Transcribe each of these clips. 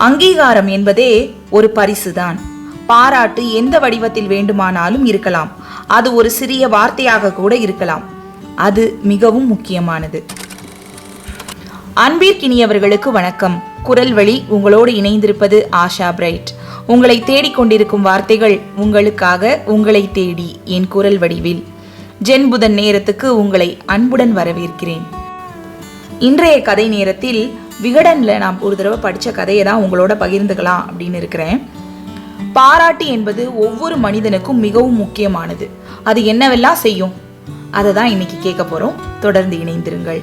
அங்கீகாரம் என்பதே ஒரு பரிசுதான். பாராட்டு எந்த வடிவத்தில் வேண்டுமானாலும் இருக்கலாம். அது ஒரு சிறிய வார்த்தையாக கூட இருக்கலாம். அது மிகவும் முக்கியமானது. அன்பிற்கினியவர்களுக்கு வணக்கம். குரல் வழி உங்களோடு இணைந்திருப்பது ஆஷா பிரைட். உங்களை தேடிக்கொண்டிருக்கும் வார்த்தைகள் உங்களுக்காக உங்களை தேடி என் குரல் வடிவில். ஜென்புதன் நேரத்துக்கு உங்களை அன்புடன் வரவேற்கிறேன். இன்றைய கதை நேரத்தில் விகடனில் நான் ஒரு தடவை படித்த கதையை தான் உங்களோட பகிர்ந்துக்கலாம் அப்படின்னு இருக்கிறேன். பாராட்டு என்பது ஒவ்வொரு மனிதனுக்கும் மிகவும் முக்கியமானது. அது என்னவெல்லாம் செய்யும்? அதை தான் இன்னைக்கு கேட்க போகிறோம் தொடர்ந்து இணைந்திருங்கள்.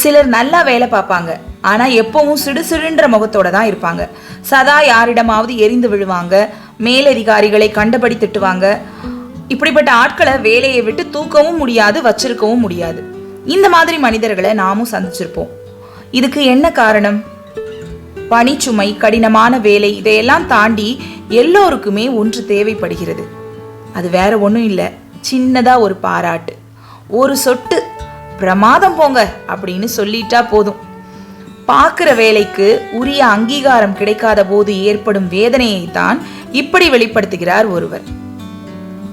சிலர் நல்லா வேலை பார்ப்பாங்க. ஆனால் எப்பவும் சிடுசிடுன்ற முகத்தோட தான் இருப்பாங்க. சதா யாரிடமாவது எரிந்து விழுவாங்க. மேலதிகாரிகளை கண்டபடி திட்டுவாங்க. இப்படிப்பட்ட ஆட்களை வேலையை விட்டு தூக்கவும் முடியாது வச்சிருக்கவும் முடியாது. இந்த மாதிரி மனிதர்களை நாமும் சந்திச்சிருப்போம். இதுக்கு என்ன காரணம்? பணிச்சுமை கடினமான வேலை இதையெல்லாம் தாண்டி எல்லோருக்குமே ஒன்று தேவைப்படுகிறது. அது வேற ஒன்றும் இல்லை. சின்னதாக ஒரு பாராட்டு. ஒரு சொட்டு பிரமாதம் போங்க அப்படின்னு சொல்லிட்டா போதும். பார்க்குற வேலைக்கு உரிய அங்கீகாரம் கிடைக்காத போது ஏற்படும் வேதனையை தான் இப்படி வெளிப்படுத்துகிறார் ஒருவர்.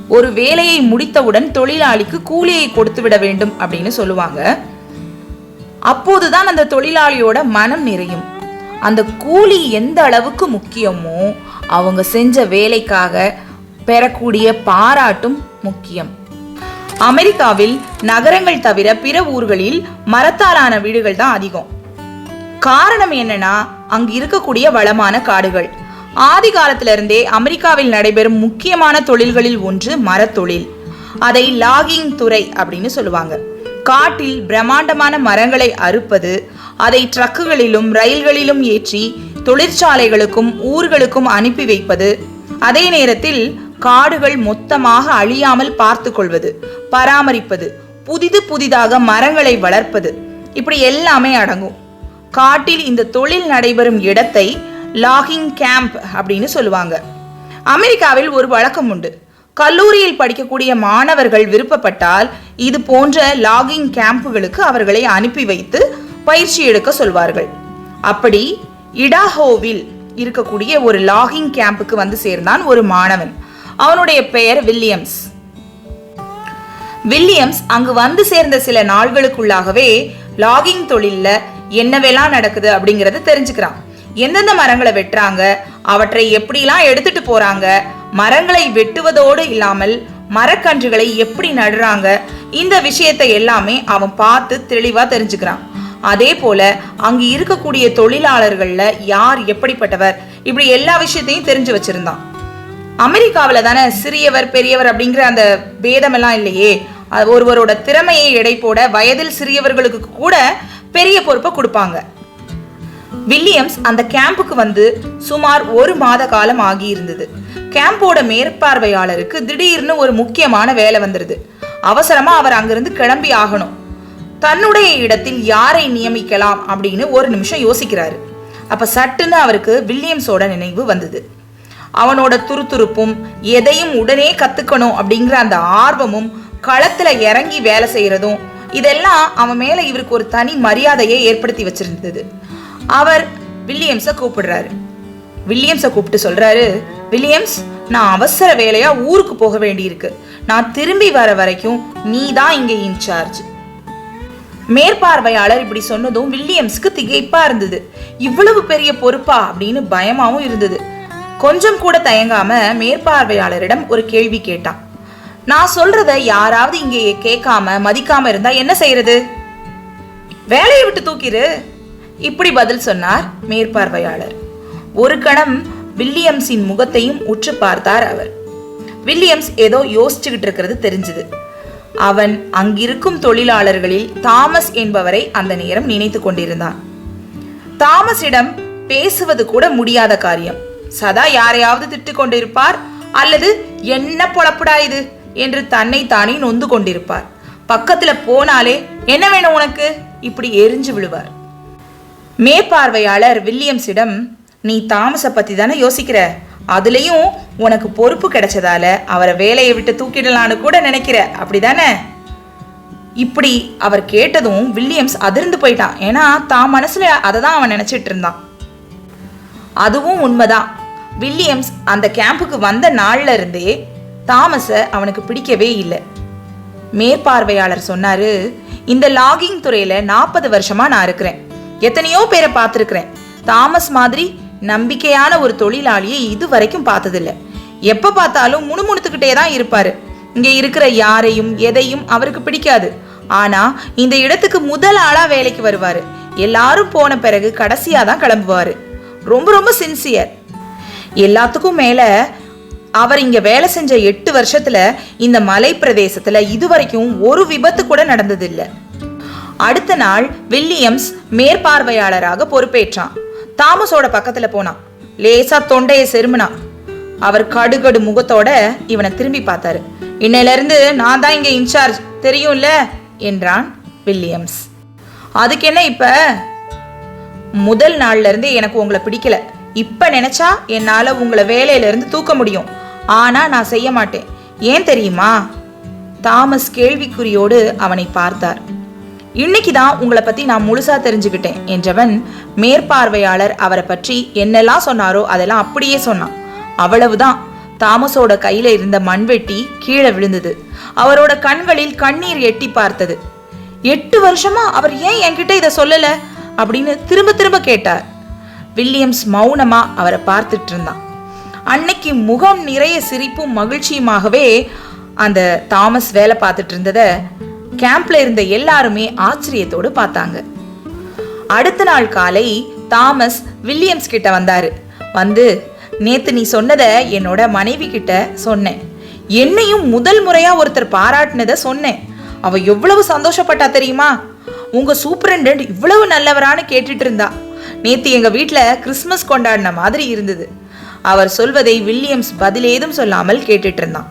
ஒரு வேலையை முடித்தவுடன் தொழிலாளிக்கு கூலியை கொடுத்து விட வேண்டும் அப்படின்னு சொல்லுவாங்க. அப்போதுதான் அந்த தொழிலாளியோட மனம் நிறையும். அந்த கூலி எந்த அளவுக்கு முக்கியமோ அவங்க செஞ்ச வேலைக்காக பெறக்கூடிய பாராட்டும் முக்கியம். அமெரிக்காவில் நகரங்கள் தவிர பிற ஊர்களில் மரத்தாலான வீடுகள் தான் அதிகம். காரணம் என்னன்னா அங்கு இருக்கக்கூடிய வளமான காடுகள். ஆதி காலத்திலிருந்தே அமெரிக்காவில் நடைபெறும் முக்கியமான தொழில்களில் ஒன்று மரத்தொழில். அதை லாகிங் துறை அப்படின்னு சொல்லுவாங்க. காட்டில் பிரம்மாண்டமான மரங்களை அறுப்பது அதை ட்ரக்குகளிலும் ரயில்களிலும் ஏற்றி தொழிற்சாலைகளுக்கும் ஊர்களுக்கும் அனுப்பி வைப்பது அதே நேரத்தில் காடுகள் மொத்தமாக அழியாமல் பார்த்து கொள்வது பராமரிப்பது புதிது புதிதாக மரங்களை வளர்ப்பது இப்படி எல்லாமே அடங்கும். காட்டில் இந்த தொழில் நடைபெறும் இடத்தை லாகிங் கேம்ப் அப்படின்னு சொல்லுவாங்க. அமெரிக்காவில் ஒரு வழக்கம் உண்டு. கல்லூரியில் படிக்கக்கூடிய மாணவர்கள் விருப்பப்பட்டால் இது போன்ற லாகிங் கேம்புகளுக்கு அவர்களை அனுப்பி வைத்து பயிற்சி எடுக்க சொல்வார்கள். அப்படி இடாஹோவில் இருக்கக்கூடிய ஒரு லாகிங் கேம்புக்கு வந்து சேர்ந்தான் ஒரு மாணவன். அவனுடைய பெயர் வில்லியம்ஸ். வில்லியம்ஸ் அங்கு வந்து சேர்ந்த சில நாள்களுக்குள்ளாகவே லாகிங் தொழில்ல என்னவெல்லாம் நடக்குது அப்படிங்கறத தெரிஞ்சுக்கிறான். எந்தெந்த மரங்களை வெட்டுறாங்க அவற்றை எப்படிலாம் எடுத்துட்டு போறாங்க மரங்களை வெட்டுவதோடு இல்லாமல் மரக்கன்றுகளை எப்படி நடுறாங்க இந்த விஷயத்தை எல்லாமே அவன் பார்த்து தெளிவா தெரிஞ்சுக்கிறான். அதே போல அங்கு இருக்கக்கூடிய தொழிலாளர்கள்ல யார் எப்படிப்பட்டவர் இப்படி எல்லா விஷயத்தையும் தெரிஞ்சு வச்சிருந்தான். அமெரிக்காவில் தானே சிறியவர் பெரியவர் அப்படிங்கிற அந்த பேதமெல்லாம் இல்லையே. ஒருவரோட திறமையை எடை போட வயதில் சிறியவர்களுக்கு கூட பெரிய பொறுப்பை கொடுப்பாங்க. வில்லியம்ஸ் அந்த கேம்புக்கு வந்து சுமார் ஒரு மாத காலம் ஆகியிருந்தது. கேம்போட மேற்பார்வையாளருக்கு திடீர்னு ஒரு முக்கியமான வேலை வந்துடுது அவசரமா அவர் அங்கிருந்து கிளம்பி ஆகணும். தன்னுடைய இடத்தில் யாரை நியமிக்கலாம் அப்படின்னு ஒரு நிமிஷம் யோசிக்கிறாரு. அப்ப சட்டுன்னு அவருக்கு வில்லியம்ஸோட நினைவு வந்தது. அவனோட துருதுருப்பும் எதையும் உடனே கத்துக்கணும் அப்படிங்கிற அந்த ஆர்வமும் களத்துல இறங்கி வேலை செய்யறதும் இதெல்லாம் அவன் மேல இவருக்கு ஒரு தனி மரியாதையை ஏற்படுத்தி வச்சிருந்தது. அவர் வில்லியம்ஸை கூப்பிடுறாரு. வில்லியம்ஸை கூப்பிட்டு சொல்றாரு வில்லியம்ஸ் நான் அவசர வேலையா ஊருக்கு போக வேண்டியிருக்கு. நான் திரும்பி வர வரைக்கும் நீ தான் இங்க இன்சார்ஜ் மேற்பார்வையாளர் இப்படி சொன்னதும் வில்லியம்ஸ்க்கு திகைப்பா இருந்தது. இவ்வளவு பெரிய பொறுப்பா? அப்படின்னு பயமாவும் இருந்தது. கொஞ்சம் கூட தயங்காம மேற்பார்வையாளரிடம் ஒரு கேள்வி கேட்டான். நான் சொல்றத யாராவது இங்கே கேட்காம மதிக்காம இருந்தா என்ன செய்யறது? வேலையை விட்டு தூக்கிடு இப்படி பதில் சொன்னார் மேற்பார்வையாளர். ஒரு கணம் வில்லியம்ஸின் முகத்தையும் உற்று பார்த்தார் அவர். வில்லியம்ஸ் ஏதோ யோசிச்சுக்கிட்டு இருக்கிறது தெரிஞ்சது. அவன் அங்கிருக்கும் தொழிலாளர்களில் தாமஸ் என்பவரை அந்த நேரம் நினைத்து கொண்டிருந்தான். தாமஸிடம் பேசுவது கூட முடியாத காரியம். சதா யாரையாவது திட்டு கொண்டிருப்பார் அல்லது என்ன பொழப்புடா இது என்று தன்னை தானே நொந்து கொண்டிருப்பார். பக்கத்துல போனாலே என்ன வேணும் உனக்கு? இப்படி எரிஞ்சு விழுவார். மேற்பார்வையாளர் வில்லியம்ஸிடம் நீ தாமஸை பற்றி தானே யோசிக்கிற? அதுலேயும் உனக்கு பொறுப்பு கிடைச்சதால அவரை வேலையை விட்டு தூக்கிடலான்னு கூட நினைக்கிற. அப்படிதானே? இப்படி அவர் கேட்டதும் வில்லியம்ஸ் அதிர்ந்து போயிட்டான். ஏன்னா தான் மனசுல அதை தான் அவன் நினைச்சிட்டு இருந்தான். அதுவும் உண்மைதான். வில்லியம்ஸ் அந்த கேம்புக்கு வந்த நாள்ல இருந்தே தாமஸை அவனுக்கு பிடிக்கவே இல்லை. மேற்பார்வையாளர் சொன்னாரு இந்த லாகிங் துறையில நாற்பது வருஷமா நான் இருக்கிறேன். எத்தனையோ பேரை பார்த்துருக்குறேன். தாமஸ் மாதிரி நம்பிக்கையான ஒரு தொழிலாளியை இது வரைக்கும் பார்த்ததில்ல. எப்போ பார்த்தாலும் முணுமுணுத்துக்கிட்டே தான் இருப்பார். இங்கே இருக்கிற யாரையும் எதையும் அவருக்கு பிடிக்காது. ஆனால் இந்த இடத்துக்கு முதல் ஆளாக வேலைக்கு வருவார். எல்லாரும் போன பிறகு கடைசியாக தான் கிளம்புவார். ரொம்ப ரொம்ப சின்சியர் எல்லாத்துக்கும் மேலே அவர் இங்கே வேலை செஞ்ச எட்டு வருஷத்தில் இந்த மலை பிரதேசத்தில் இதுவரைக்கும் ஒரு விபத்து கூட நடந்ததில்லை. அடுத்த நாள் வில்லியம்ஸ் மேற்பார்வையாளராக பொறுப்பேற்றான். தாமஸோட பக்கத்துல போனான். லேசா தொண்டையை செருமினான். அவர் கடுகடு முகத்தோட இவனை திரும்பி பார்த்தாரு. இன்னையில இருந்து நான் தான் இங்க இன்சார்ஜ். தெரியும்ல? என்றான் வில்லியம்ஸ். அதுக்கு என்ன இப்ப? முதல் நாள்ல இருந்து எனக்கு உங்களை பிடிக்கல. இப்ப நினைச்சா என்னால உங்களை வேலையில இருந்து தூக்க முடியும். ஆனா நான் செய்ய மாட்டேன். ஏன் தெரியுமா? தாமஸ் கேள்விக்குறியோடு அவனை பார்த்தார். இன்னைக்கு தான் உங்களை பத்தி நான் முழுசா தெரிஞ்சுக்கிட்டேன் என்றவன் மேற்பார்வையாளர் அவரை பற்றி என்னெல்லாம் சொன்னாரோ அதெல்லாம் அப்படியே சொன்னான். அவ்வளவுதான். தாமஸோட கையில இருந்த மண்வெட்டி கீழே விழுந்தது. அவரோட கண்களில் கண்ணீர் எட்டி பார்த்தது. எட்டு வருஷமா அவர் ஏன் என்கிட்ட இதை சொல்லல? அப்படின்னு திரும்ப திரும்ப கேட்டார். வில்லியம்ஸ் மௌனமா அவரை பார்த்துட்டு இருந்தான். அன்னைக்கு முகம் நிறைய சிரிப்பும் மகிழ்ச்சியுமாகவே அந்த தாமஸ் வேலை பார்த்துட்டு இருந்ததை கேம்ப்ல இருந்த எல்லாருமே ஆச்சரியத்தோடு பார்த்தாங்க. அடுத்த நாள் காலை தாமஸ் வில்லியம்ஸ் கிட்ட வந்தாரு. வந்து நேத்து நீ சொன்னத என்னோட மனைவி கிட்ட சொன்னேன். என்னையும் முதல் முறையா ஒருத்தர் பாராட்டினத சொன்னேன். அவ எவ்வளவு சந்தோஷப்பட்டா தெரியுமா? உங்க சூப்பரண்டன்ட் இவ்வளவு நல்லவரான்னு கேட்டுட்டு இருந்தா. நேத்து எங்க வீட்டில் கிறிஸ்மஸ் கொண்டாடின மாதிரி இருந்தது. அவர் சொல்வதை வில்லியம்ஸ் பதிலேதும் சொல்லாமல் கேட்டுட்டு இருந்தான்.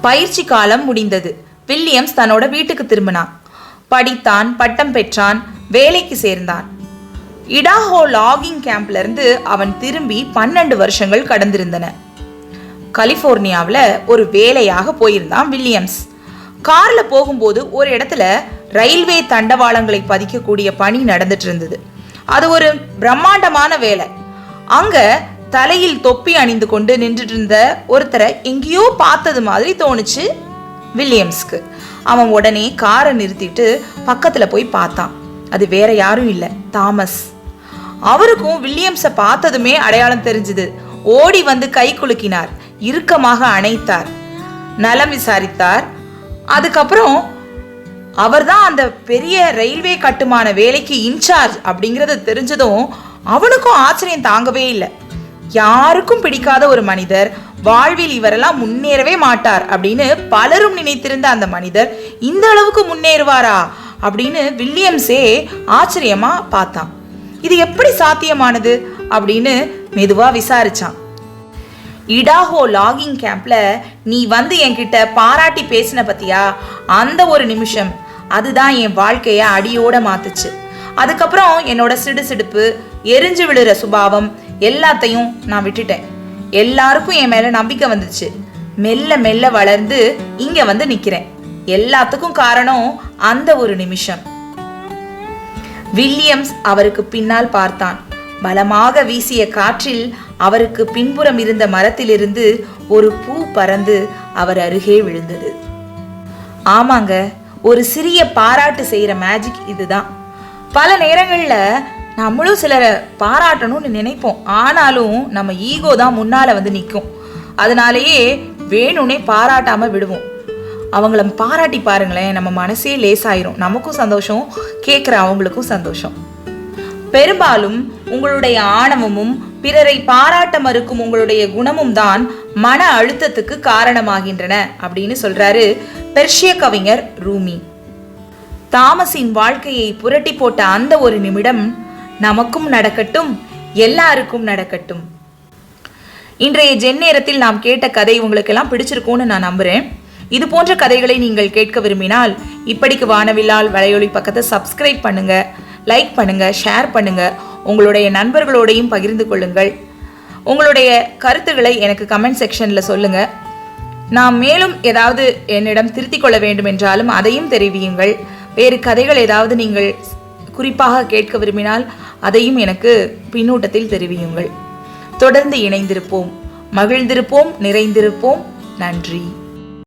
பயிற்சி காலம் முடிந்தது. வில்லியம்ஸ் தன்னோட வீட்டுக்கு திரும்பினான். படித்தான் பட்டம் பெற்றான் வேலைக்கு சேர்ந்தான். இடாஹோ லாகிங் கேம்ப்ல இருந்து அவன் திரும்பி பன்னெண்டு வருஷங்கள் கடந்திருந்தன. கலிஃபோர்னியாவில் ஒரு வேலையாக போயிருந்தான் வில்லியம்ஸ். கார்ல போகும்போது ஒரு இடத்துல ரயில்வே தண்டவாளங்களை பதிக்கக்கூடிய பணி நடந்துட்டு இருந்தது அது ஒரு பிரம்மாண்டமான வேலை. அங்க தலையில் தொப்பி அணிந்து கொண்டு நின்றுட்டு இருந்த ஒருத்தரை எங்கேயோ பார்த்தது மாதிரி தோணுச்சு. வில்லியம்ஸ்க்கு. அவன் உடனே காரை நிறுத்திட்டு பக்கத்தில் போய் பார்த்தான். அது வேற யாரும் இல்லை தாமஸ். அவருக்கும் வில்லியம்ஸை பார்த்ததுமே அடையாளம் தெரிஞ்சது. ஓடி வந்து கை குலுக்கினார் இறுக்கமாக அணைத்தார். நலம் விசாரித்தார். அதுக்கப்புறம் அவர்தான் அந்த பெரிய ரயில்வே கட்டுமான வேலைக்கு இன்சார்ஜ் அப்படிங்கறது தெரிஞ்சதும் அவனுக்கும் ஆச்சரியம் தாங்கவே இல்லை. யாருக்கும் பிடிக்காத ஒரு மனிதர் வாழ்வில் இவரெல்லாம் முன்னேறவே மாட்டார் அப்படின்னு பலரும் நினைத்திருந்த அந்த மனிதர் இந்த அளவுக்கு முன்னேறுவாரா அப்படின்னு வில்லியம்ஸே ஆச்சரியமா பார்த்தான். இது எப்படி சாத்தியமானது அப்படின்னு மெதுவா விசாரிச்சான். இடாஹோ லாகிங் கேம்ப்ல நீ வந்து என்கிட்ட பாராட்டி பேசின பத்தியா? அந்த ஒரு நிமிஷம். அதுதான் என் வாழ்க்கைய அடியோட மாத்துச்சு. அதுக்கப்புறம் என்னோட சிடுசிடுப்பு எரிஞ்சு விழுற சுபாவம் எல்லாத்தையும் நான் விட்டுட்டேன். எல்லாருக்கும் என் மேல நம்பிக்கை வந்துச்சு. மெல்ல மெல்ல வளர்ந்து இங்க வந்து நிக்கிறேன். எல்லாத்துக்கும் காரணம் அந்த ஒரு நிமிஷம். வில்லியம்ஸ் அவருக்கு பின்னால் பார்த்தான். பலமாக வீசிய காற்றில் அவருக்கு பின்புறம் இருந்த மரத்திலிருந்து ஒரு பூ பறந்து அவர் அருகே விழுந்தது. ஆமாங்க ஒரு சிறிய பாராட்டு செய்யற மேஜிக் இதுதான். பல நேரங்களில் நம்மளும் சிலரை பாராட்டணும்னு நினைப்போம். ஆனாலும் நம்ம ஈகோ தான் முன்னால் வந்து நிற்கும் அதனாலேயே வேணும்னே பாராட்டாமல் விடுவோம். அவங்கள பாராட்டி பாருங்களேன் நம்ம மனசே லேசாயிரும். நமக்கும் சந்தோஷம் கேட்குற அவங்களுக்கும் சந்தோஷம். பெரும்பாலும் உங்களுடைய ஆணவமும் பிறரை பாராட்ட மறுக்கும் உங்களுடைய குணமும் தான் மன அழுத்தத்துக்கு காரணமாகின்றன அப்படின்னு சொல்றாரு பெர்ஷிய கவிஞர் ரூமி. தாமஸின் வாழ்க்கையை புரட்டி போட்ட அந்த ஒரு நிமிடம் நமக்கும் நடக்கட்டும் எல்லாருக்கும் நடக்கட்டும். இன்றைய ஜென் நேரத்தில் நாம் கேட்ட கதை உங்களுக்கெல்லாம் பிடிச்சிருக்கும்னு நான் நம்புறேன். இது போன்ற கதைகளை நீங்கள் கேட்க விரும்பினால் இப்படிக்கு வானவில்லால் வலையொலி பக்கத்தை சப்ஸ்கிரைப் பண்ணுங்க லைக் பண்ணுங்க ஷேர் பண்ணுங்க. உங்களுடைய நண்பர்களோடையும் பகிர்ந்து கொள்ளுங்கள். உங்களுடைய கருத்துக்களை எனக்கு கமெண்ட் செக்ஷனில் சொல்லுங்க. நான் மேலும் ஏதாவது என்னிடம் திருத்திக் கொள்ள வேண்டும் என்றாலும் அதையும் தெரிவியுங்கள். வேறு கதைகள் ஏதாவது நீங்கள் குறிப்பாக கேட்க விரும்பினால் அதையும் எனக்கு பின்னூட்டத்தில் தெரிவியுங்கள். தொடர்ந்து இணைந்திருப்போம். மகிழ்ந்திருப்போம். நிறைந்திருப்போம். நன்றி.